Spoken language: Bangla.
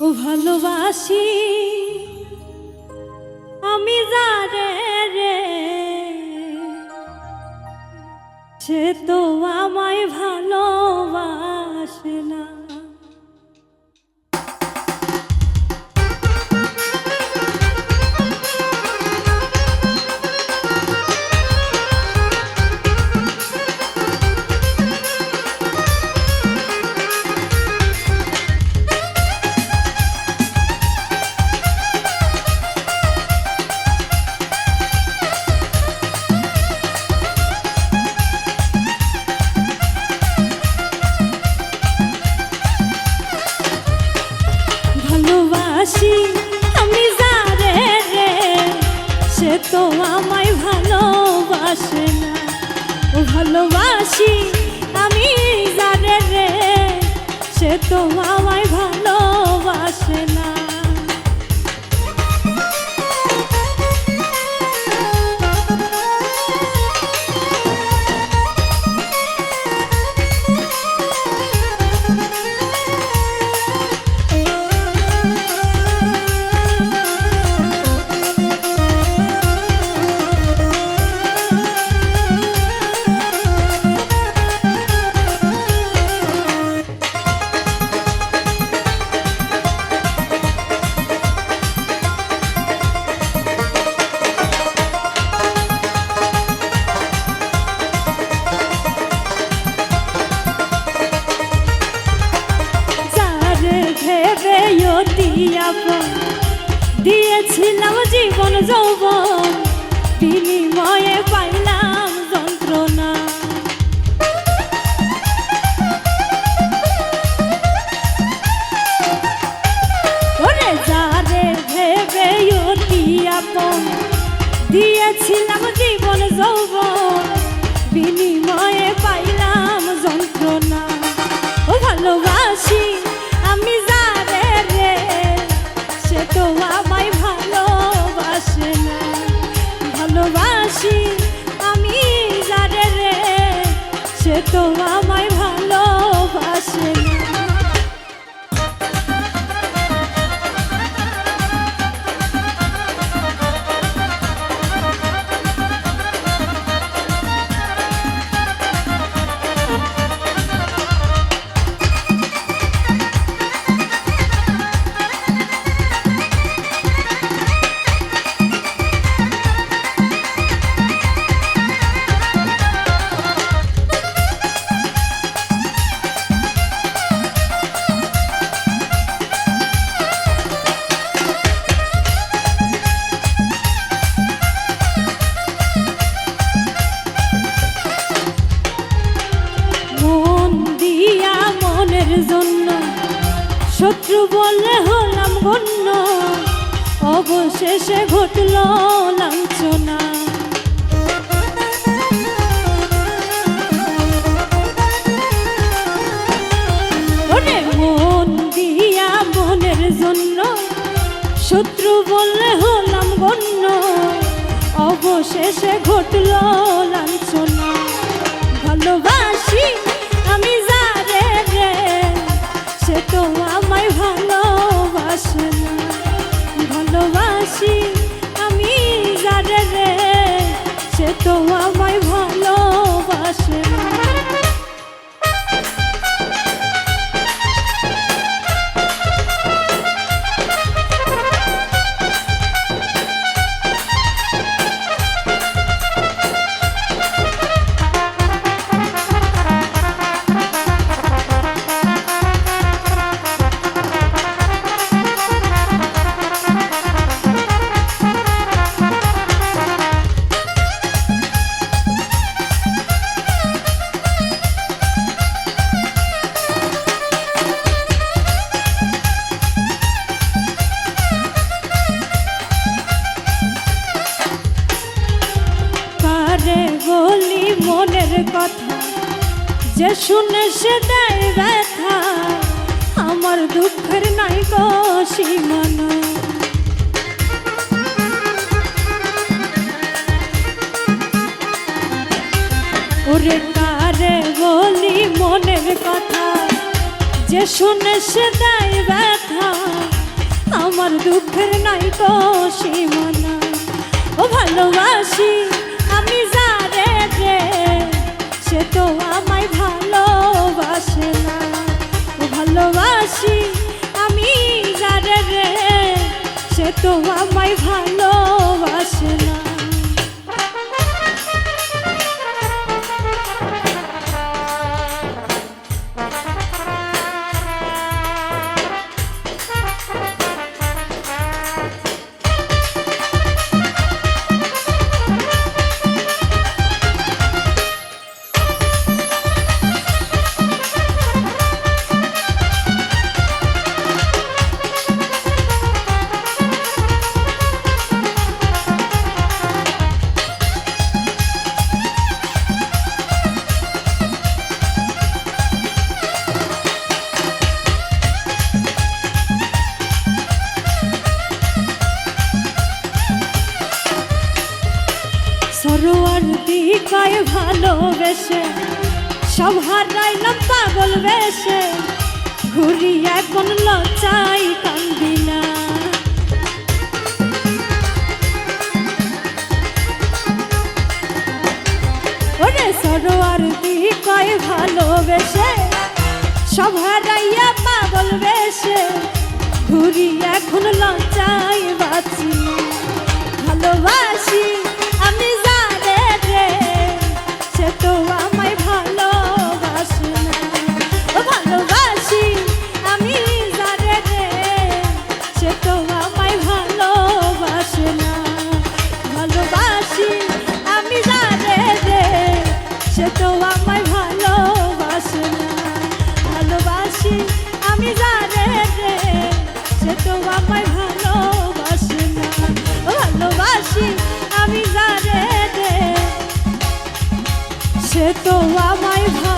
ভালোবাসি আমি যারে রে সে তো আমায় ভালোবাসে না। ভালোবাসি আমি যারে রে, সে তো আমায় ভালোবাসে না। ও ভালোবাসি আমি যারে রে, সে তো আমায় ভালোবাসে না। যৌবন বিনিময়ে পাইলাম যন্ত্রণা। ওরে যারে ভেবে অতিয়াপন দিয়েছিলাম জীবন যৌবন বিনিময়ে পাইলাম শত্রু বললে হলাম গণ্য। অবশেষে ঘটল লাঞ্ছনা। জন্য শত্রু বললে হলাম গণ্য। অবশেষে ঘটল লাঞ্ছনা। ভালোবাসি তো আমায় ভালোবাসে না। ভালোবাসি আমি যারে রে সে তো আমায় কারে বলি মনের কথা, যে শুনে সে দেয় ব্যথা, আমার দুঃখের নাই গো সীমানা। ওরে কারে বলি মনের কথা, যে শুনে সে দেয় ব্যথা, আমার দুঃখের নাই তো সীমানা। ও ভালোবাসি রে সে তো আমায় ভালোবাসে না। ভালোবাসি আমি যারে রে সে তো আমায় ভালোবাসে না। দিকায় ভালোবেসে, সব হারাইলাম পাগল বেশে। ঘুরি এখন লচাই কান্দি না। ওরে সরোয়ার দিকায় ভালোবেসে, সব হারাইয়া পাগল বেশে। ঘুরি এখন লচাই বাঁচি। ভালোবাসি তো আমায় না